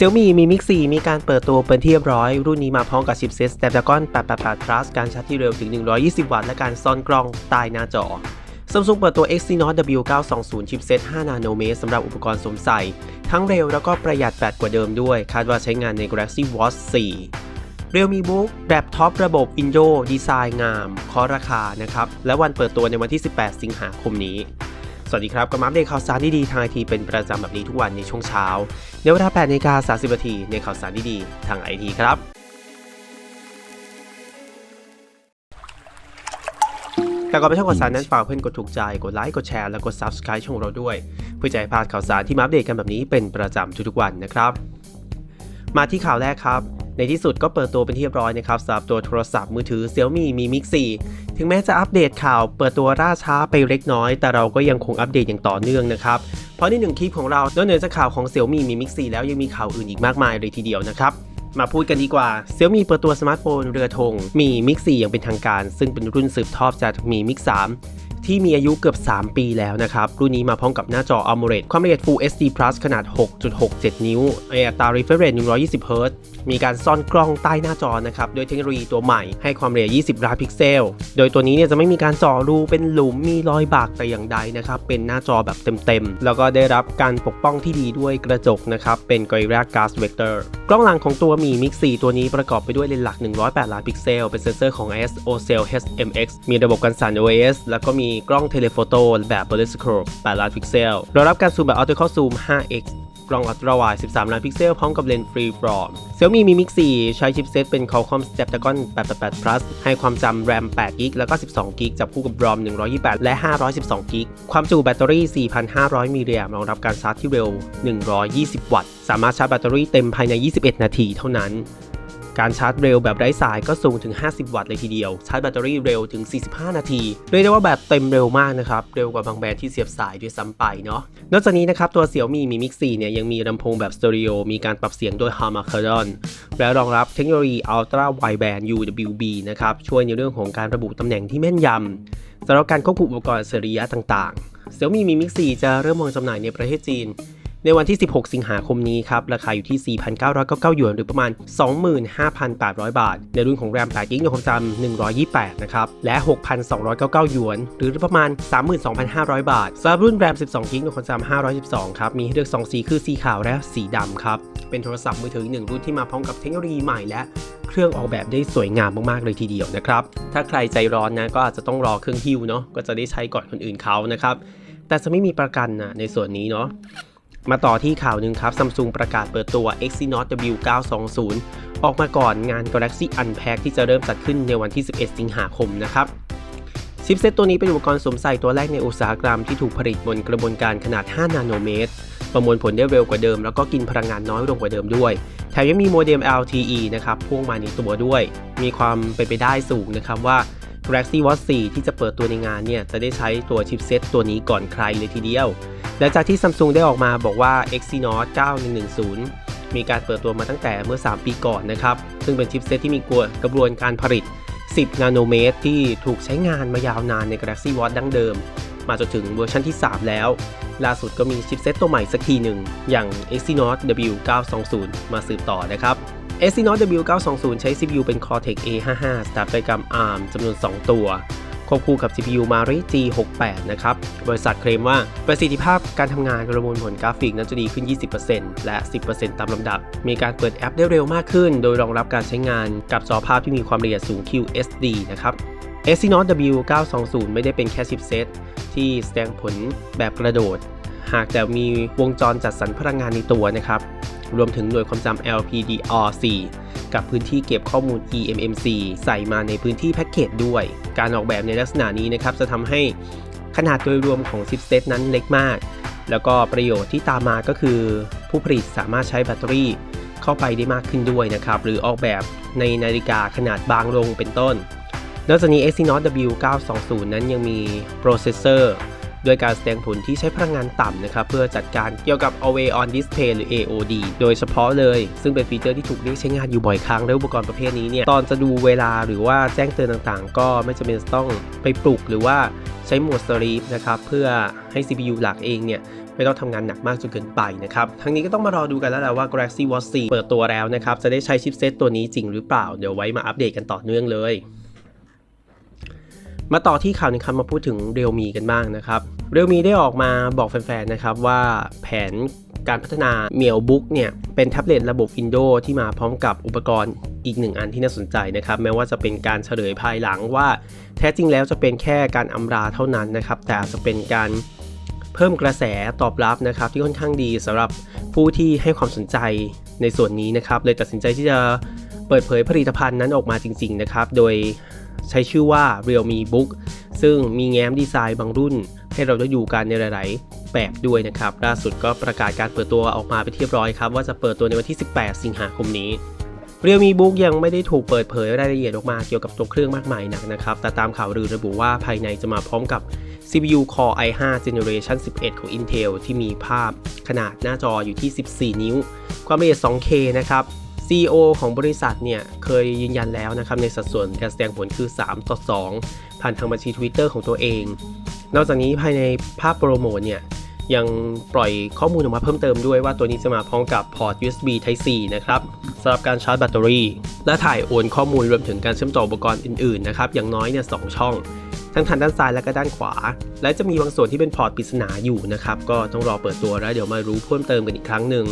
Xiaomi Mi Mix 4มีการเปิดตัวเป็นที่เรียบร้อย รุ่นนี้มาพร้อมกับชิปเซ็ต Snapdragon 888 Plus การชาร์จที่เร็วถึง 120 วัตต์และการซ่อนกล้องใต้หน้าจอ Samsung เปิดตัว Exynos W920 ชิปเซ็ต 5 นาโนเมตรสำหรับอุปกรณ์สวมใส่ ทั้งเร็วแล้วก็ประหยัดแบตกว่าเดิมด้วย คาดว่าใช้งานใน Galaxy Watch 4 Realme Book แบบท็อประบบ Indo ดีไซน์งาม เคาะราคานะครับ และวันเปิดตัวในวันที่ 18 สิงหาคมนี้ สวัสดีครับกับมาอัปเดตข่าวสารดีๆทางไอทีเป็นประจำแบบนี้ทุกวันในช่วงเช้า ในเวลา8นาฬิกา30นาทีในข่าวสารดีๆทางไอทีครับ แต่ก่อนไปช่องข่าวสารนั้นฝากเพื่อนกดถูกใจ กดไลค์ กดแชร์ และกด Subscribe ช่องเราด้วย เพื่อจะให้พลาดข่าวสารที่มาอัปเดตกันแบบนี้เป็นประจำทุกๆวันนะครับ มาที่ข่าวแรกครับ ในที่สุดก็เปิดตัวเป็นที่เรียบร้อยนะครับสำหรับตัวโทรศัพท์มือถือ Xiaomi Mi Mix 4 ถึงแม้จะอัปเดตข่าวเปิดตัวล่าช้าไปเล็กน้อย แต่เราก็ยังคงอัปเดตอย่างต่อเนื่องนะครับ เพราะในหนึ่งคลิปของเรานอกเหนือจากข่าวของ Xiaomi Mi Mix 4 แล้วยังมีข่าวอื่นอีกมากมายเลยทีเดียวนะครับมาพูดกันดีกว่า Xiaomi เปิดตัวสมาร์ทโฟนเรือธงมี Mix 4 อย่างเป็นทางการ ซึ่งเป็นรุ่นสืบทอดจากมี Mix 3 ที่มีอายุเกือบ 3 ปีแล้วนะครับ รุ่นนี้มาพร้อมกับหน้าจอ AMOLED ความละเอียด Full HD Plus ขนาด 6.67 นิ้วอัตรา refresh rate 120 Hz มีการซ่อนกล้องใต้หน้าจอนะครับด้วยเทคโนโลยีตัวใหม่ให้ความละเอียด 20 ล้านพิกเซล โดยตัวนี้เนี่ยจะไม่มีการจาะรูเป็นหลุมมีรอยบากแต่อย่างใดนะครับเป็นหน้าจอแบบเต็มๆ แล้วก็ได้รับการปกป้องที่ดีด้วยกระจกนะครับเป็น Gorilla Glass Vector กล้องหลังของตัวมี Mix 4 ตัวนี้ประกอบไปด้วยเลนส์หลัก 108 ล้านพิกเซล เป็นเซนเซอร์ของ IS OCell HMX มีระบบกันสั่น OIS แล้วก็มีกล้องเทเลโฟโต้แบบ Periscope 8ล้านพิกเซลรองรับการซูมแบบ Optical Zoom 5x กล้องอัลตร้าไวด์13 ล้านพิกเซล พร้อมกับเลนส์ฟรีฟรอม Xiaomi Mi Mix 4 ใช้ชิปเซตเป็น Qualcomm Snapdragon 888 Plus ให้ความจำ RAM 8 g b แล้วก็ 12 g b จับคู่กับ ROM 128 และ 512 g b ความจุแบตเตอรี่ 4,500 มิลลิแอมป์รองรับการชาร์จที่เร็ว 120 วัตต์ สามารถชาร์จแบตเตอรี่เต็มภายใน 21 นาทีเท่านั้น การชาร์จเร็วแบบไร้สายก็สูงถึง 50 วัตต์เลยทีเดียว ชาร์จแบตเตอรี่เร็วถึง 45 นาที เรียกได้ว่าแบบเต็มเร็วมากนะครับ เร็วกว่าบางแบรนด์ที่เสียบสายด้วยซ้ำไปเนาะ นอกจากนี้นะครับ ตัว Xiaomi Mi Mix 4เนี่ยยังมีลำโพงแบบสเตอริโอ มีการปรับเสียงด้วย Harman-Kardon และรองรับเทคโนโลยี Ultra Wideband UWB นะครับ ช่วยในเรื่องของการระบุตำแหน่งที่แม่นยำสำหรับการควบคุมอุปกรณ์อัจฉริยะต่างๆ Xiaomi Mi Mix 4จะเริ่มวางจำหน่ายในประเทศจีน ในวันที่ 16 สิงหาคมนี้ครับ ราคาอยู่ที่ 4,999 หยวน หรือประมาณ 25,800 บาท ในรุ่นของ RAM 8 GB ในความจำ128 นะครับ และ 6,299 หยวน หรือประมาณ 32,500 บาทสำหรับรุ่น RAM 12 GB ในความจำ512 ครับ มีให้เลือก2สีคือสีขาวและสีดำครับ เป็นโทรศัพท์มือถืออีกหนึ่งรุ่นที่มาพร้อมกับเทคโนโลยีใหม่และเครื่องออกแบบได้สวยงามมากๆเลยทีเดียวนะครับ ถ้าใครใจร้อนนะก็อาจจะต้องรอเครื่องฮิ้วเนาะ ก็จะได้ใช้ก่อนคนอื่นเขานะครับ แต่จะไม่มีประกันนะในส่วนนี้เนาะ มาต่อที่ข่าวหนึ่งครับ Samsung ประกาศเปิดตัว Exynos W920 ออกมาก่อนงาน Galaxy Unpacked ที่จะเริ่มจัดขึ้นในวันที่ 11 สิงหาคมนะครับชิปเซตตัวนี้เป็นอุปกรณ์สวมใส่ตัวแรกในอุตสาหกรรมที่ถูกผลิตบนกระบวนการขนาด 5 นาโนเมตร ประมวลผลได้เร็วกว่าเดิม แล้วก็กินพลังงานน้อยลงกว่าเดิมด้วย แถมยังมีโมเด็ม LTE นะครับพ่วงมาในตัวด้วย มีความเป็นไปได้สูงนะครับว่า Galaxy Watch 4 ที่จะเปิดตัวในงานเนี่ยจะได้ใช้ตัวชิปเซตตัวนี้ก่อนใครเลยทีเดียว หลังจากที่ Samsung ได้ออกมาบอกว่า Exynos 9110 มีการเปิดตัวมาตั้งแต่เมื่อ 3 ปีก่อนนะครับ ซึ่งเป็นชิปเซตที่มีกระบวนการผลิต 10 นาโนเมตร ที่ถูกใช้งานมายาวนานใน Galaxy Watch ดั้งเดิม มาจนถึงเวอร์ชันที่ 3 แล้ว ล่าสุดก็มีชิปเซตตัวใหม่สักทีหนึ่ง อย่าง Exynos W920 มาสืบต่อนะครับ Exynos W920 ใช้ CPU เป็น Cortex A55 Snapdragon ARM จำนวน 2 ตัว ควบคู่กับ CPU Mari G68 นะครับ บริษัทเคลมว่าประสิทธิภาพการทำงานประมวลผลกราฟิกนั้นจะดีขึ้น 20%และ 10%ตามลำดับ มีการเปิดแอปได้เร็วมากขึ้น โดยรองรับการใช้งานกับจอภาพที่มีความละเอียดสูง QSD นะครับ Exynos W920 ไม่ได้เป็นแค่ชิปเซตที่แสดงผลแบบกระโดด หากแต่มีวงจรจัดสรรพลังงานในตัวนะครับ รวมถึงหน่วยความจำ LPDR4 กับพื้นที่เก็บข้อมูล eMMC ใส่มาในพื้นที่แพ็กเกจด้วย การออกแบบในลักษณะนี้นะครับจะทำให้ขนาดโดยรวมของชิปเซตนั้นเล็กมาก แล้วก็ประโยชน์ที่ตามมาก็คือ ผู้ผลิตสามารถใช้แบตเตอรี่เข้าไปได้มากขึ้นด้วยนะครับ หรือออกแบบในนาฬิกาขนาดบางลงเป็นต้น นอกจากนี้ Exynos W920 นั้นยังมีโปรเซสเซอร์ ด้วยการแสดงผลที่ใช้พลังงานต่ำนะครับเพื่อจัดการเกี่ยวกับ Away On Display หรือ AOD โดยเฉพาะเลย ซึ่งเป็นฟีเจอร์ที่ถูกเรียกใช้งานอยู่บ่อยครั้งและอุปกรณ์ประเภทนี้เนี่ยตอนจะดูเวลาหรือว่าแจ้งเตือนต่างๆ ก็ไม่จำเป็นต้องไปปลุกหรือว่าใช้โหมด Sleep นะครับเพื่อให้ CPU หลักเองเนี่ยไม่ต้องทำงานหนักมากจนเกินไปนะครับ ทั้งนี้ก็ต้องมารอดูกันแล้วแหละว่า Galaxy Watch 4 เปิดตัวแล้วนะครับ จะได้ใช้ชิปเซตตัวนี้จริงหรือเปล่า เดี๋ยวไว้มาอัปเดตกันต่อเนื่องเลย มาต่อที่ข่าวหนึงครับมาพูดถึงเรียวมีกันบ้างนะครับเรียวมีได้ออกมาบอกแฟนๆนะครับว่าแผนการพัฒนาเมียวบุ๊กเนี่ยเป็นแท็บเล็ตระบบ Windows ที่มาพร้อมกับอุปกรณ์อีกหนึ่งอันที่น่าสนใจนะครับแม้ว่าจะเป็นการเฉลยภายหลังว่า แท้จริงแล้วจะเป็นแค่การอำลาเท่านั้นนะครับแต่จจะเป็นการเพิ่มกระแสตอบรับนะครับที่ค่อนข้างดีสำหรับผู้ที่ให้ความสนใจในส่วนนี้นะครับเลยตัดสินใจที่จะเปิดเผยผลิตภัณฑ์นั้นออกมาจริงๆนะครับโดย ใช้ชื่อว่า Realme Book ซึ่งมีแง้มดีไซน์บางรุ่น ให้เราได้ดูกันในหลายๆ แบบด้วยนะครับ ล่าสุดก็ประกาศการเปิดตัวออกมาไปเรียบร้อยครับ ว่าจะเปิดตัวในวันที่ 18 สิงหาคมนี้เรียลมีบุ๊กยังไม่ได้ถูกเปิดเผยรายละเอียดออกมาเกี่ยวกับตัวเครื่องมากมายนักนะครับ แต่ตามข่าวลือระบุว่าภายในจะมาพร้อมกับ CPU Core i5 Generation 11 ของ Intel ที่มีภาพขนาดหน้าจออยู่ที่ 14 นิ้ว ความละเอียด 2K นะครับ CEO ของบริษัทเนี่ยเคยยืนยันแล้วนะครับในสัดส่วนการแสดงผลคือ 3 ต่อ 2 ผ่านทางบัญชี Twitter ของตัวเอง นอกจากนี้ภายในภาพโปรโมทเนี่ยยังปล่อยข้อมูลออกมาเพิ่มเติมด้วยว่าตัวนี้จะมาพร้อมกับพอร์ต USB Type C นะครับสำหรับการชาร์จแบตเตอรี่ และถ่ายโอนข้อมูลรวมถึงการเชื่อมต่ออุปกรณ์อื่นๆนะครับอย่างน้อยเนี่ยสองช่อง ทั้งทางด้านซ้ายและก็ด้านขวา และจะมีบางส่วนที่เป็นพอร์ตปริศนาอยู่นะครับก็ต้องรอเปิดตัวแล้วเดี๋ยวมารู้เพิ่มเติมกันอีกครั้งหนึ่ง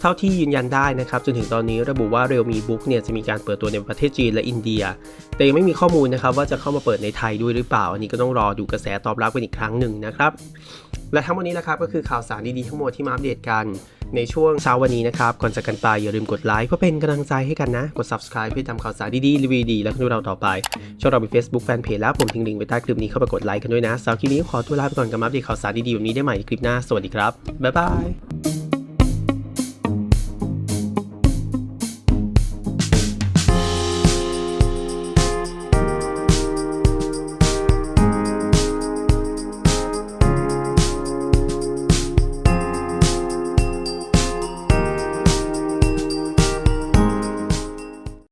เท่าที่ยืนยันได้นะครับจนถึงตอนนี้ระบุว่า Realme Book เนี่ยจะมีการเปิดตัวในประเทศจีนและอินเดีย แต่ยังไม่มีข้อมูลนะครับว่าจะเข้ามาเปิดในไทยด้วยหรือเปล่า อันนี้ก็ต้องรอดูกระแสตอบรับกันอีกครั้งหนึ่งนะครับและทั้งหมดนี้นะครับก็คือข่าวสารดีๆทั้งหมดที่มาอัปเดตกันในช่วงเช้าวันนี้นะครับ ก่อนจากกันไปอย่าลืมกดไลค์เพื่อเป็นกำลังใจให้กันนะ กด subscribe เพื่อตามข่าวสารดีๆรีวิวดีแล้วก็ดูเราต่อไป ช่องเรามี Facebook Fanpage แล้วผมทิ้งลิงก์ไว้ใต้คลิปนี้เข้าไปกดไลค์กันด้วยนะสำหรับคลิปนี้ขอตัวลาไปก่อนกับมาอัปเดตข่าวสารดีๆแบบนี้ได้ใหม่คลิปหน้าสวัสดีครับบ๊ายบาย